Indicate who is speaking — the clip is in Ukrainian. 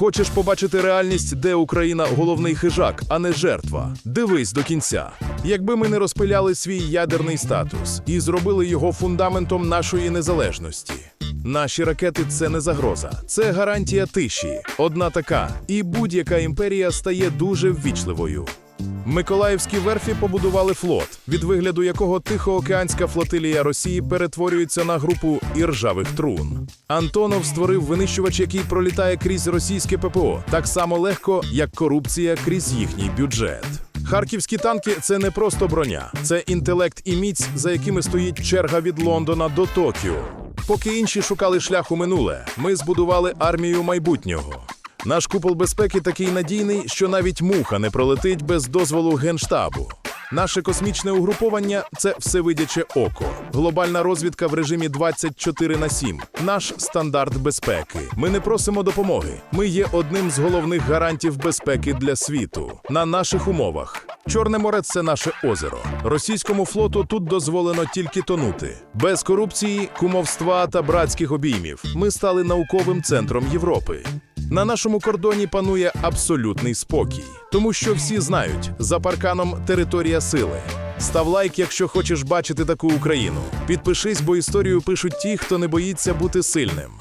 Speaker 1: Хочеш побачити реальність, де Україна головний хижак, а не жертва? Дивись до кінця. Якби ми не розпиляли свій ядерний статус і зробили його фундаментом нашої незалежності. Наші ракети це не загроза, це гарантія тиші. Одна така, і будь-яка імперія стає дуже ввічливою. Миколаївські верфі побудували флот, від вигляду якого Тихоокеанська флотилія Росії перетворюється на групу іржавих трун. Антонов створив винищувач, який пролітає крізь російське ППО, так само легко, як корупція крізь їхній бюджет. Харківські танки це не просто броня, це інтелект і міць, за якими стоїть черга від Лондона до Токіо. Поки інші шукали шлях у минуле, ми збудували армію майбутнього. Наш купол безпеки такий надійний, що навіть муха не пролетить без дозволу генштабу. Наше космічне угруповання це всевидяче око, глобальна розвідка в режимі 24 на 7. Наш стандарт безпеки. Ми не просимо допомоги. Ми є одним з головних гарантів безпеки для світу на наших умовах. Чорне море це наше озеро. Російському флоту тут дозволено тільки тонути. Без корупції, кумовства та братських обіймів. Ми стали науковим центром Європи. На нашому кордоні панує абсолютний спокій, тому що всі знають, за парканом територія сили. Став лайк, якщо хочеш бачити таку Україну. Підпишись, бо історію пишуть ті, хто не боїться бути сильним.